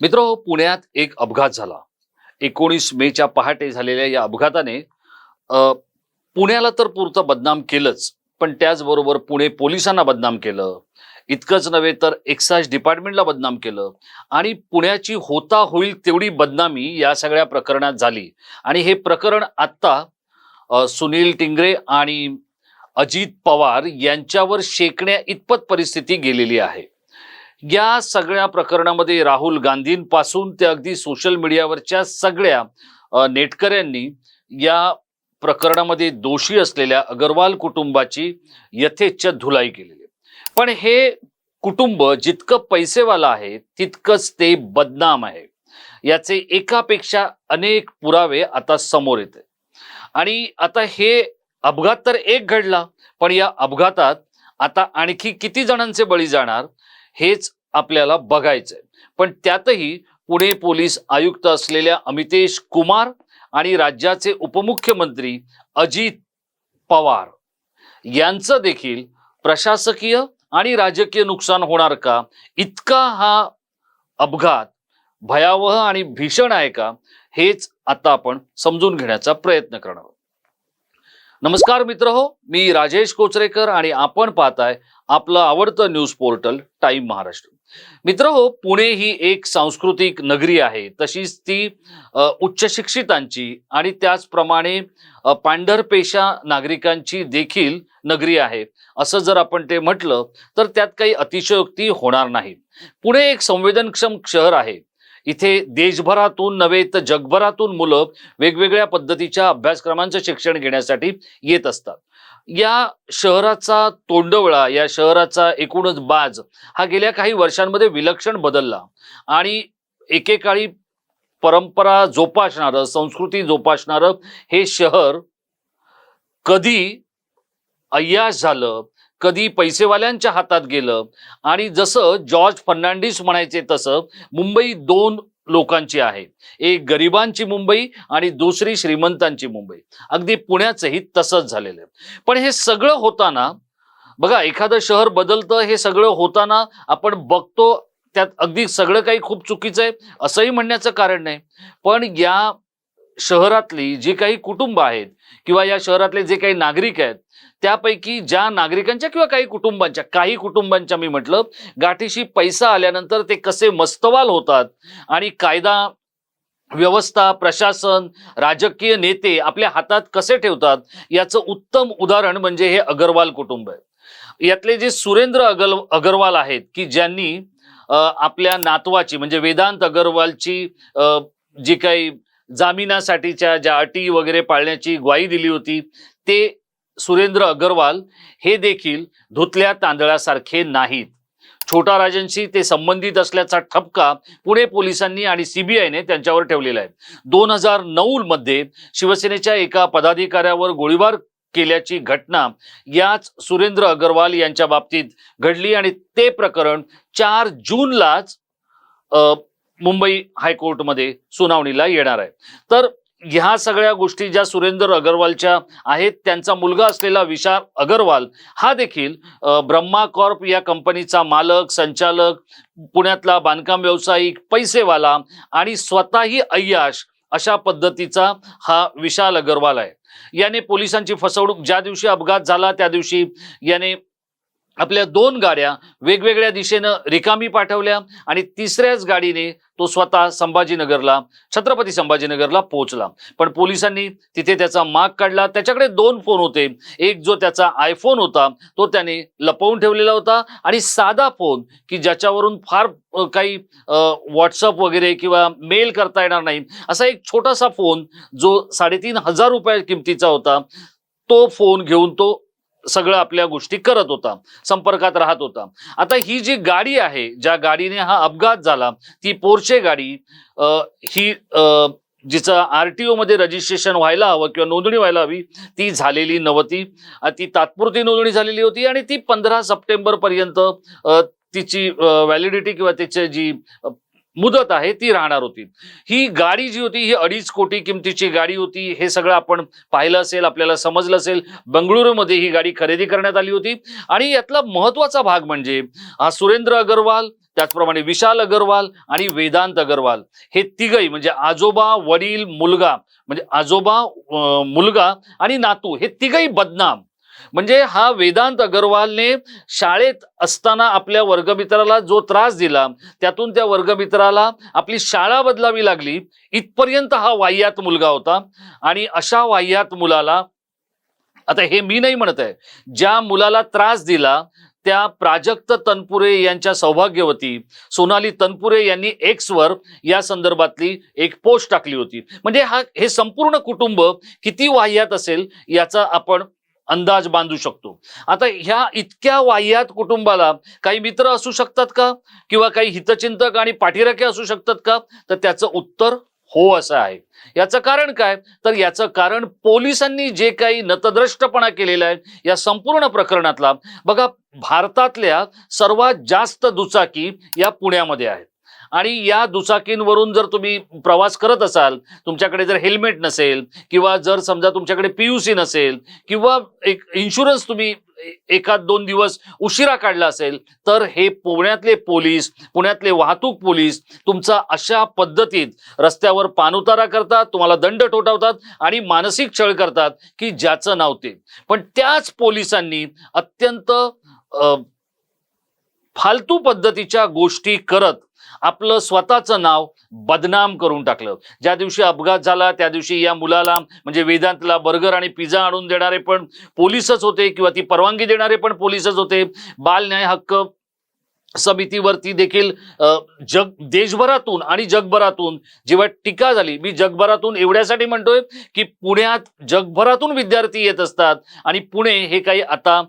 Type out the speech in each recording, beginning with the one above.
मित्र पुण्यात एक अपघात झाला. एकोणीस मेच्या पहाटे झालेल्या या अपघाताने पुण्याला तर पुरतं बदनाम केलंच पण त्याचबरोबर पुणे पोलिसांना बदनाम केलं. इतकंच नव्हे तर एक्साइज डिपार्टमेंटला बदनाम केलं. आणि पुण्याची होता होईल तेवढी बदनामी या सगळ्या प्रकरणात झाली. आणि हे प्रकरण आत्ता सुनील टिंगरे आणि अजित पवार यांच्यावर शेकण्या इतपत परिस्थिती गेलेली आहे. या सगळ्या प्रकरणामध्ये राहुल गांधींपासून ते अगदी सोशल मीडियावरच्या सगळ्या नेटकऱ्यांनी या प्रकरणामध्ये दोषी असलेल्या अगरवाल कुटुंबाची यथेच्छ धुलाई केलेली पण हे कुटुंब जितकं पैसेवाला आहे तितकंच ते बदनाम आहे. याचे एकापेक्षा अनेक पुरावे आता समोर येते आणि आता हे अपघात तर एक घडला पण या अपघातात आता आणखी किती जणांचे बळी जाणार हेच आपल्याला बघायचंय. पण त्यातही पुणे पोलीस आयुक्त असलेल्या अमितेश कुमार आणि राज्याचे उपमुख्यमंत्री अजित पवार यांचं देखील प्रशासकीय आणि राजकीय नुकसान होणार का? इतका हा अपघात भयावह आणि भीषण आहे का? हेच आता आपण समजून घेण्याचा प्रयत्न करणार आहोत. नमस्कार मित्र हो मी राजेश कोचरेकर आणि आपण पाहताय आपलं आवडतं न्यूज पोर्टल टाइम महाराष्ट्र. मित्र हो पुणे ही एक सांस्कृतिक नगरी आहे. तशीच ती उच्च शिक्षितांची आणि त्याचप्रमाणे पांढरपेशा नागरिकांची देखील नगरी आहे. असं जर आपण ते म्हटलं तर त्यात काही अतिशयोक्ती होणार नाही. पुणे एक संवेदनक्षम शहर आहे. इथे देशभरातून नव्हे तर जगभरातून मुलं वेगवेगळ्या पद्धतीच्या अभ्यासक्रमांचं शिक्षण घेण्यासाठी येत असतात. या शहराचा तोंडवळा या शहराचा एकूणच बाज हा गेल्या काही वर्षांमध्ये विलक्षण बदलला आणि एकेकाळी परंपरा जोपासणारं संस्कृती जोपासणारं हे शहर कधी अय्याश झालं कधी पैसेवाल्यांच्या हातात गेलं आणि जसं जॉर्ज फर्नांडिस म्हणायचे तसं मुंबई दोन लोकांची आहे. एक गरिबांची मुंबई आणि दुसरी श्रीमंतांची मुंबई. अगदी पुण्याचंही तसंच झालेलं आहे. पण हे सगळं होताना बघा एखादं शहर बदलतं हे सगळं होताना आपण बघतो त्यात अगदी सगळं काही खूप चुकीचं आहे असंही म्हणण्याचं कारण नाही. पण या शहरातली जी काही कुटुंब आहेत किंवा या शहरातले जे काही नागरिक आहेत त्यापैकी ज्या नागरिकांच्या किंवा काही कुटुंबांच्या काही कुटुंबांच्या मी म्हटलं गाठीशी पैसा आल्यानंतर ते कसे मस्तवाल होतात आणि कायदा व्यवस्था प्रशासन राजकीय नेते आपल्या हातात कसे ठेवतात याचं उत्तम उदाहरण म्हणजे हे अगरवाल कुटुंब आहे. यातले जे सुरेंद्र अगल अगरवाल आहेत की ज्यांनी आपल्या नातवाची म्हणजे वेदांत अगरवालची जी काही जामिनासाठीच्या ज्या अटी वगैरे पाळण्याची ग्वाही दिली होती ते सुरेंद्र अगरवाल हे देखील धुतल्या तांदळासारखे नाहीत. छोटा राजांशी ते संबंधित असल्याचा ठपका पुणे पोलिसांनी आणि सीबीआयने त्यांच्यावर ठेवलेला आहे. दोन हजार नऊ मध्ये शिवसेनेच्या एका पदाधिकाऱ्यावर गोळीबार केल्याची घटना याच सुरेंद्र अगरवाल यांच्या बाबतीत घडली आणि ते प्रकरण चार जूनलाच मुंबई हायकोर्टमध्ये सुनावणीला येणार आहे. तर ह्या सगळ्या गोष्टी ज्या सुरेंद्र अगरवालच्या आहेत त्यांचा मुलगा असलेला विशाल अगरवाल हा देखील ब्रह्मा कॉर्प या कंपनीचा मालक संचालक पुण्यातला बांधकाम व्यावसायिक पैसेवाला आणि स्वतःही अय्याश अशा पद्धतीचा हा विशाल अगरवाल आहे. याने पोलिसांची फसवणूक ज्या दिवशी अपघात झाला त्या दिवशी याने आपल्या दोन गाड्या वेगवेगळ्या दिशेनं रिकामी पाठवल्या आणि तिसऱ्याच गाडीने तो स्वतः संभाजीनगरला छत्रपती संभाजीनगरला पोहोचला. पण पोलिसांनी तिथे त्याचा माग काढला. त्याच्याकडे दोन फोन होते. एक जो त्याचा आयफोन होता तो त्याने लपवून ठेवलेला होता आणि साधा फोन की ज्याच्यावरून फार काही व्हॉट्सअप वगैरे किंवा मेल करता येणार नाही असा एक छोटासा फोन जो साडेतीन हजार रुपया किमतीचा होता तो फोन घेऊन तो सगळं आपल्या गोष्टी करत होता संपर्कात राहत होता. आता ही जी गाडी आहे ज्या गाडीने हा अपघात झाला ती पोरचे गाडी आ, ही अ, जिचं आर टी ओमध्ये रजिस्ट्रेशन व्हायला हवं किंवा नोंदणी व्हायला हवी ती झालेली नव्हती. ती तात्पुरती नोंदणी झालेली होती आणि ती पंधरा सप्टेंबरपर्यंत तिची व्हॅलिडिटी किंवा त्याची जी मुदत आहे ती राहणार होती. ही गाडी जी होती ही अडीच कोटी किमतीची गाडी होती. हे सगळं आपण पाहिलं असेल आपल्याला समजलं असेल. बंगळुरूमध्ये ही गाडी खरेदी करण्यात आली होती. आणि यातला महत्त्वाचा भाग म्हणजे हा सुरेंद्र अगरवाल त्याचप्रमाणे विशाल अगरवाल आणि वेदांत अगरवाल हे तिघही म्हणजे आजोबा वडील मुलगा म्हणजे आजोबा मुलगा आणि नातू हे तिघही बदनाम. म्हणजे हा वेदांत अगरवालने शाळेत असताना आपल्या वर्गमित्राला जो त्रास दिला त्यातून त्या वर्गमित्राला आपली शाळा बदलावी लागली. इथपर्यंत हा वाह्यात मुलगा होता आणि अशा वाह्यात मुलाला आता हे मी नाही म्हणत आहे ज्या मुलाला त्रास दिला त्या प्राजक्त तनपुरे यांच्या सौभाग्यवती सोनाली तनपुरे यांनी एक्सवर या संदर्भातली एक पोस्ट टाकली होती. म्हणजे हा हे संपूर्ण कुटुंब किती वाह्यात असेल याचा आपण अंदाज बांधू शकतो. आता ह्या इतक्या वाह्यात कुटुंबाला काही मित्र असू शकतात का? किंवा काही हितचिंतक आणि पाठीराखे असू शकतात का? तर त्याचं उत्तर हो असं आहे. याचं कारण काय? तर याचं कारण पोलिसांनी जे काही नतद्रष्टपणा केलेला आहे या संपूर्ण प्रकरणातला बघा भारतातल्या सर्वात जास्त दुचाकी या पुण्यामध्ये आहेत. आणि या दुचाकींवरून जर तुम्ही प्रवास करत असाल तुमच्याकडे जर हेल्मेट नसेल किंवा जर समजा तुमच्याकडे पीयूसी नसेल किंवा एक इन्शुरन्स तुम्ही एखाद दोन दिवस उशिरा काढला असेल तर हे पुण्यातले पोलीस पुण्यातले वाहतूक पोलीस तुमचा अशा पद्धतीत रस्त्यावर पाणउतारा करतात तुम्हाला दंड ठोठावतात आणि मानसिक छळ करतात की ज्याचं नाव ते. पण त्याच पोलिसांनी अत्यंत फालतू पद्धतीच्या गोष्टी करत आपलं स्वतःचं नाव बदनाम करून टाकलं. ज्या दिवशी अपघात झाला त्या दिवशी या मुलाला म्हणजे वेदांतला बर्गर आणि पिझ्झा आणून देणारे पण पोलीसच होते किंवा ती परवानगी देणारे पण पोलीसच होते. बाल न्याय हक्क समितीवरती देखील जग देशभरातून आणि जगभरातून जेव्हा टीका झाली मी जगभरातून एवढ्यासाठी म्हणतोय की पुण्यात जगभरातून विद्यार्थी येत असतात आणि पुणे हे काही आता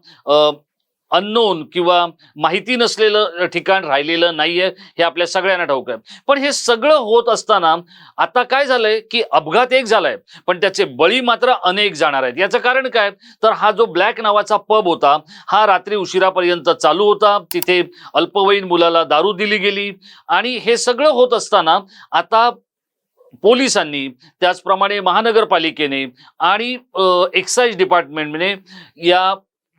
अननोन किंवा माहिती नसलेलं ठिकाण राहिलेलं नाहीये हे आपल्या सगळ्यांना ठाऊक आहे. पण हे सगळं होत असताना आता काय झालंय की अपघात एक झालाय पण त्याचे बळी मात्र अनेक जाणार आहेत. याचं कारण काय? तर हा जो ब्लॅक नावाचा पब होता हा रात्री उशिरापर्यंत चालू होता. तिथे अल्पवयीन मुलाला दारू दिली गेली आणि हे सगळं होत असताना आता पोलिसांनी त्याचप्रमाणे महानगरपालिकेने आणि एक्साईज डिपार्टमेंटने या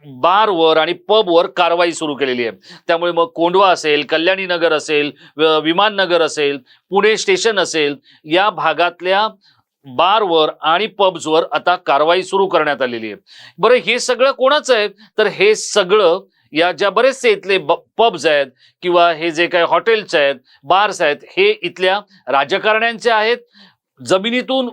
बारवर आणि पबवर कारवाई सुरू केलेली आहे. त्यामुळे मग कोंडवा असेल कल्याणी नगर असेल विमाननगर असेल पुणे स्टेशन असेल या भागातल्या बारवर आणि पब्सवर आता कारवाई सुरू करण्यात आलेली आहे. बरं हे सगळं कोणाचं आहे? तर हे सगळं या ज्या बरेचसे इथले पब्स आहेत किंवा हे जे काही हॉटेल्स आहेत बार्स आहेत हे इथल्या राजकारण्यांचे आहेत. जमिनीतून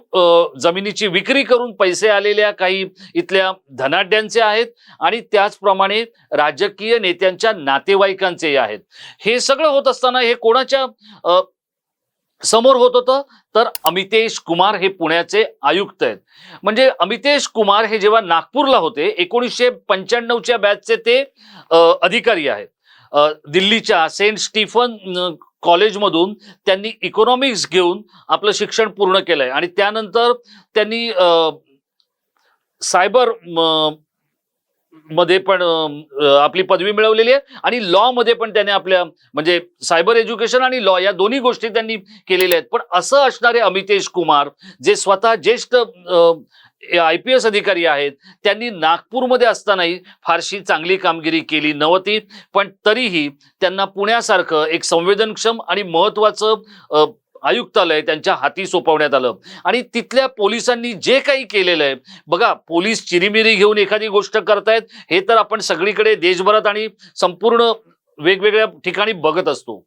जमिनीची विक्री करून पैसे आलेल्या काही इथल्या धनाढ्यांचे आहेत आणि त्याचप्रमाणे राजकीय नेत्यांच्या नातेवाईकांचे आहेत. हे सगळं होत असताना हे कोणाच्या समोर होत होतं? तर अमितेश कुमार हे पुण्याचे आयुक्त आहेत. म्हणजे अमितेश कुमार हे जेव्हा नागपूरला होते एकोणीसशे पंच्याण्णवच्या बॅचचे ते अधिकारी आहेत. दिल्लीच्या सेंट स्टीफन कॉलेजमधून त्यांनी इकॉनॉमिक्स घेऊन आपलं शिक्षण पूर्ण केलंय. आणि त्यानंतर त्यांनी सायबरमध्ये पण आपली पदवी मिळवलेली आहे. आणि लॉ मध्ये पण त्याने आपल्या म्हणजे सायबर एज्युकेशन आणि लॉ या दोन्ही गोष्टी त्यांनी केलेल्या आहेत. पण असं असणारे अमितेश कुमार जे स्वतः ज्येष्ठ आय पी एस अधिकारी आहेत. त्यांनी नागपूरमध्ये असतानाही फारशी चांगली कामगिरी केली नव्हती. पण तरीही त्यांना पुण्यासारखं एक संवेदनक्षम आणि महत्वाचं आयुक्तालय त्यांच्या हाती सोपवण्यात आलं. आणि तिथल्या पोलिसांनी जे काही केलेलं आहे बघा पोलीस चिरीमिरी घेऊन एखादी गोष्ट करतायत हे तर आपण सगळीकडे देशभरात आणि संपूर्ण वेगवेगळ्या ठिकाणी बघत असतो.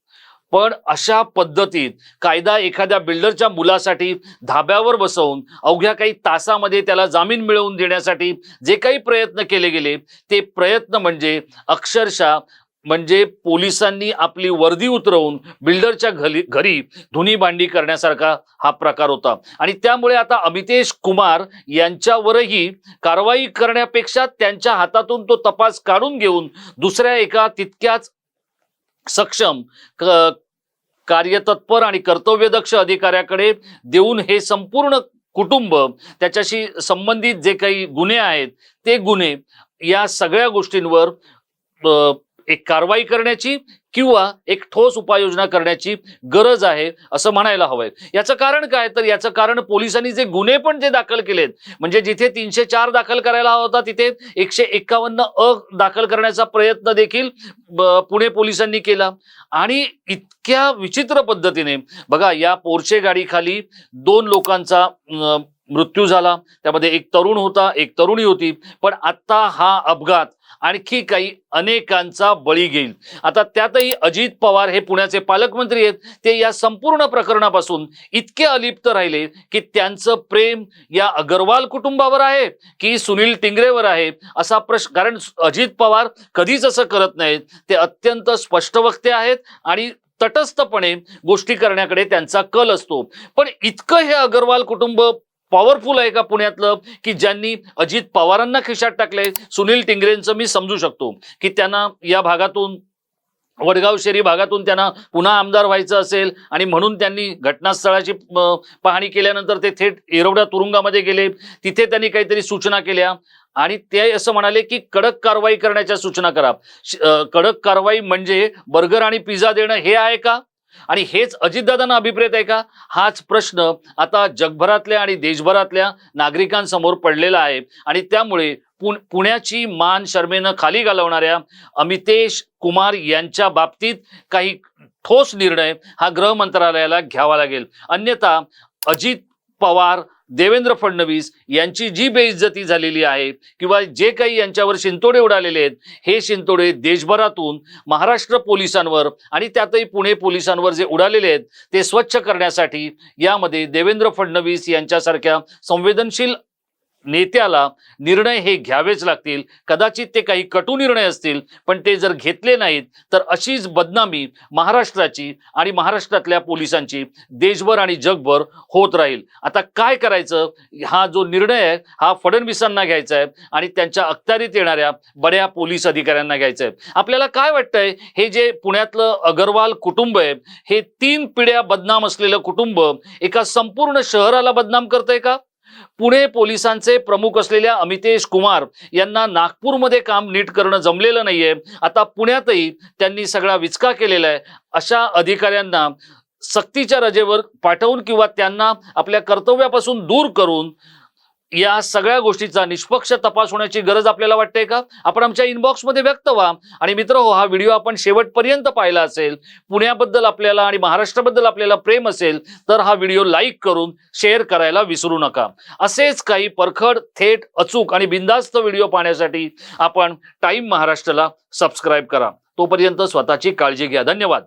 पण अशा पद्धतीत कायदा एखाद्या बिल्डरच्या मुलासाठी धाब्यावर बसवून अवघ्या काही तासामध्ये त्याला जामीन मिळवून देण्यासाठी जे काही प्रयत्न केले गेले ते प्रयत्न म्हणजे अक्षरशः म्हणजे पोलिसांनी आपली वर्दी उतरवून बिल्डरच्या घरी घरी धुनी भांडी करण्यासारखा हा प्रकार होता. आणि त्यामुळे आता अमितेश कुमार यांच्यावरही कारवाई करण्यापेक्षा त्यांच्या हातातून तो तपास काढून घेऊन दुसऱ्या एका तितक्याच सक्षम क- कार्यतत्पर आणि कर्तव्यदक्ष अधिकाऱ्याकडे देऊन हे संपूर्ण कुटुंब त्याच्याशी संबंधित जे काही गुन्हे आहेत ते गुन्हे या सगळ्या गोष्टींवर एक कारवाई करण्याची किंवा एक ठोस उपाययोजना करण्याची गरज आहे असं म्हणायला हवंय. याचं कारण काय? तर याचं कारण पोलिसांनी जे गुन्हे पण जे दाखल केलेत म्हणजे जिथे तीनशे चार दाखल करायला हवा होता तिथे एकशे एक्कावन्न अ दाखल करण्याचा प्रयत्न देखील पुणे पोलिसांनी केला. आणि इतक्या विचित्र पद्धतीने बघा या पोरचे गाडीखाली दोन लोकांचा मृत्यू झाला. त्यामध्ये एक तरुण होता एक तरुणी होती. पण आत्ता हा अपघात आणखी काही अनेकांचा बळी घेईल. आता त्यातही अजित पवार हे पुण्याचे पालकमंत्री आहेत. ते या संपूर्ण प्रकरणापासून इतके अलिप्त राहिले की त्यांचं प्रेम या अगरवाल कुटुंबावर आहे की सुनील टिंगरेवर आहे असा प्रश्न कारण अजित पवार कधीच असं करत नाहीत. ते अत्यंत स्पष्ट वक्ते आहेत आणि तटस्थपणे गोष्टी करण्याकडे त्यांचा कल असतो. पण इतकं हे अगरवाल कुटुंब पॉवरफुल आहे का पुण्यातलं? की ज्यांनी अजित पवारांना खिशात टाकलंय? सुनील टिंगरेंचं मी समजू शकतो. की त्यांना या भागातून वडगाव शहरी भागातून त्यांना पुन्हा आमदार व्हायचं असेल आणि म्हणून त्यांनी घटनास्थळाची पाहणी केल्यानंतर ते थेट येरवडा तुरुंगामध्ये गेले. तिथे त्यांनी काहीतरी सूचना केल्या. आणि ते असं म्हणाले की कडक कारवाई करण्याच्या सूचना करा. श- कडक कारवाई म्हणजे बर्गर आणि पिझ्झा देणं हे आहे का? आणि हेच अजितदादांना अभिप्रेत आहे का? हाच प्रश्न आता जगभरातल्या आणि देशभरातल्या नागरिकांसमोर पडलेला आहे. आणि त्यामुळे पुण्याची मान शर्मेनं खाली घालवणाऱ्या अमितेश कुमार यांच्या बाबतीत काही ठोस निर्णय हा गृह मंत्रालयाला घ्यावा लागेल. अन्यथा अजित पवार देवेंद्र फडणवीस यांची जी बेइज्जती झालेली आहे किंवा जे काही यांच्यावर शिंतोडे उडालेले आहेत हे शिंतोडे देशभरातून महाराष्ट्र पोलिसांवर आणि त्यातही पुणे पोलिसांवर जे उडालेले आहेत ते स्वच्छ करण्यासाठी यामध्ये देवेंद्र फडणवीस यांच्यासारख्या संवेदनशील नेत्याला निर्णय हे घ्यावेच लागतील. कदाचित ते काही कटू निर्णय असतील पण ते जर घेतले नाहीत तर अशीच बदनामी महाराष्ट्राची आणि महाराष्ट्रातल्या पोलिसांची देशभर आणि जगभर होत राहील. आता काय करायचं? हा जो निर्णय आहे हा फडणवीसांना घ्यायचा आहे आणि त्यांच्या अखत्यारीत येणाऱ्या बड्या पोलीस अधिकाऱ्यांना घ्यायचं आहे. आपल्याला काय वाटतंय? हे जे पुण्यातलं अगरवाल कुटुंब आहे हे तीन पिढ्या बदनाम असलेलं कुटुंब एका संपूर्ण शहराला बदनाम करतंय का? पुणे पोलिसांचे प्रमुख असलेल्या अमितेश कुमार यांना नागपूरमध्ये काम नीट करणं जमलेलं नाहीये. आता पुण्यातही त्यांनी सगळा विचका केलेला आहे. अशा अधिकाऱ्यांना सक्तीच्या रजेवर पाठवून किंवा त्यांना आपल्या कर्तव्यापासून दूर करून या सगळ्या गोष्टीचा निष्पक्ष तपास होण्याची गरज आपल्याला वाटते का? आपण आमच्या इनबॉक्समध्ये व्यक्त व्हा. आणि मित्र हो हा व्हिडिओ आपण शेवटपर्यंत पाहिला असेल पुण्याबद्दल आपल्याला आणि महाराष्ट्राबद्दल आपल्याला प्रेम असेल तर हा व्हिडिओ लाईक करून शेअर करायला विसरू नका. असेच काही परखड थेट अचूक आणि बिंदास्त व्हिडिओ पाहण्यासाठी आपण टाइम महाराष्ट्राला सबस्क्राईब करा. तोपर्यंत स्वतःची काळजी घ्या. धन्यवाद.